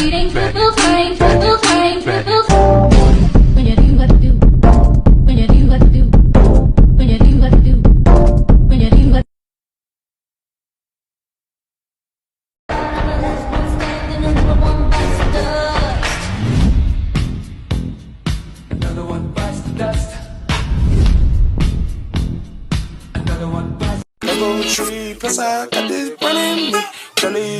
Reading triple flame, triple flame, triple When you do what to do. When you do what to do. When you do what to do. When you do what Another one bites the dust. Another one bites. Mango tree, plus I got this running me. Jelly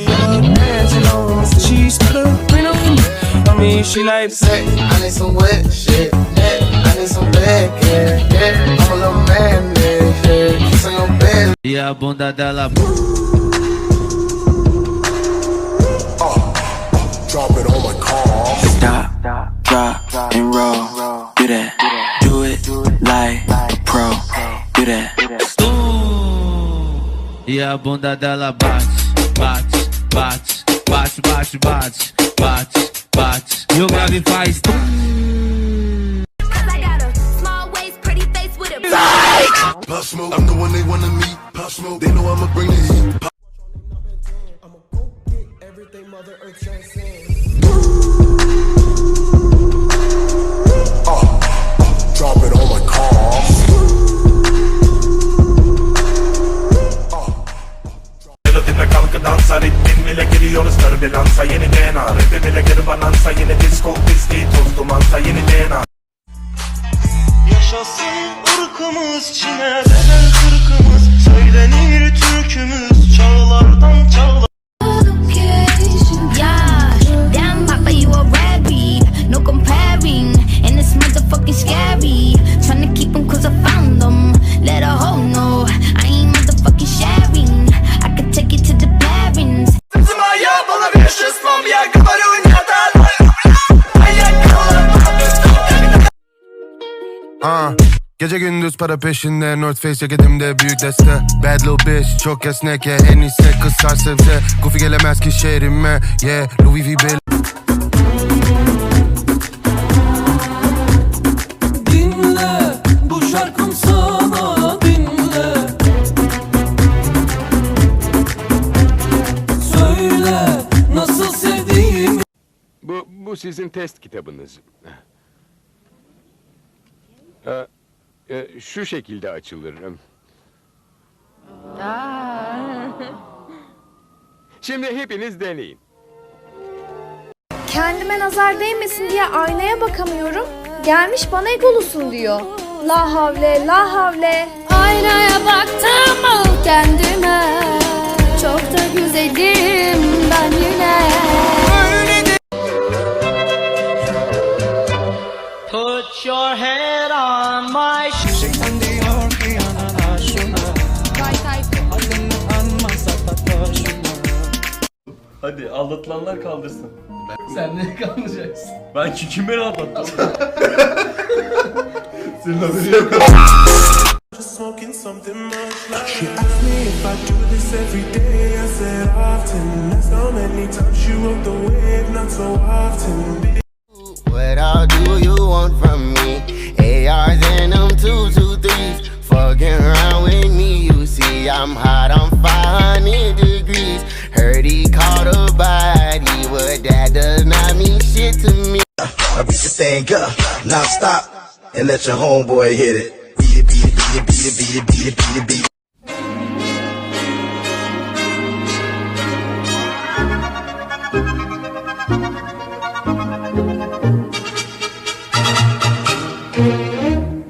yellow pants, you know, so she started green on me. I mean, she like to say, I need some wet shit, yeah. I need some bad, yeah, yeah. I'm a little man, yeah, yeah. Kiss on your bed, E a bunda dela drop it on my car. Stop, drop, and roll. Do that. Do it like a pro. Do that. E a bunda dela bate, bate, bate, bate, bate, bate, bate, bate. E o grave faz. I got a small waist, pretty face with a Pop smoke, I'm the one they wanna meet. Pop smoke, they know I'ma bring the heat. Bile giriyoruz türbülansa Yeni DNA rapi bile geri banansa Yeni disco pisti toz dumansa Yeni DNA Yaşasın ırkımız Çin'e bedel kırkımız Söylenir türkümüz Çağlardan çağlara Gece gündüz para peşinde North Face ceketімde büyük deste. Bad little bitch çok esnek yeah En iyisi kızar sebze. Goofy gelemez ki şehrime Yeah Louis V. Bel Dinle, bu şarkım sana dinle. Söyle, nasıl sevdiğimi. Bu, bu sizin test kitabınız. Ee, e, şu şekilde açılır. Şimdi hepiniz deneyin. Kendime nazar değmesin diye aynaya bakamıyorum. Gelmiş bana egolusun diyor. La havle, la havle. Aynaya baktım mı kendime Çok da güzelim ben yine Put your head on my Hadi aldatılanlar kaldırsın sen ne kalmayacaksın? Ben ki kim beni aldattı? Smoking something much like She asked me if I do this every day I said often That's how many times she rode the wave Not so often What all do you want from me? ARs and them two two threes. Fucking around with me, you see I'm hot, I'm 500 degrees. Heard he caught a body, but that does not mean shit to me. I beat the thing up, now stop and let your homeboy hit it. Beat it, beat it, beat it, beat it, beat it, beat it, beat it, beat it.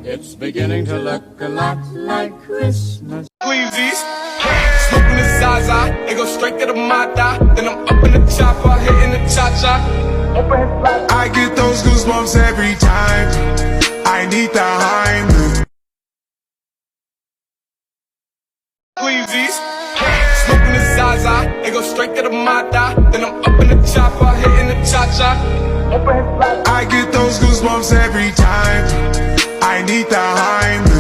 It's beginning to look a lot like Christmas. Squeezies. Smoking the Zaza, and go straight to the Mata. Then I'm up in the chopper, hitting the cha cha. I get those goosebumps every time. I need the Heimlich. Squeezies. Smoking the Zaza, and go straight to the Mata. Then I'm up in the chopper, hitting the cha cha. I get those goosebumps every time. I need the Heimlich.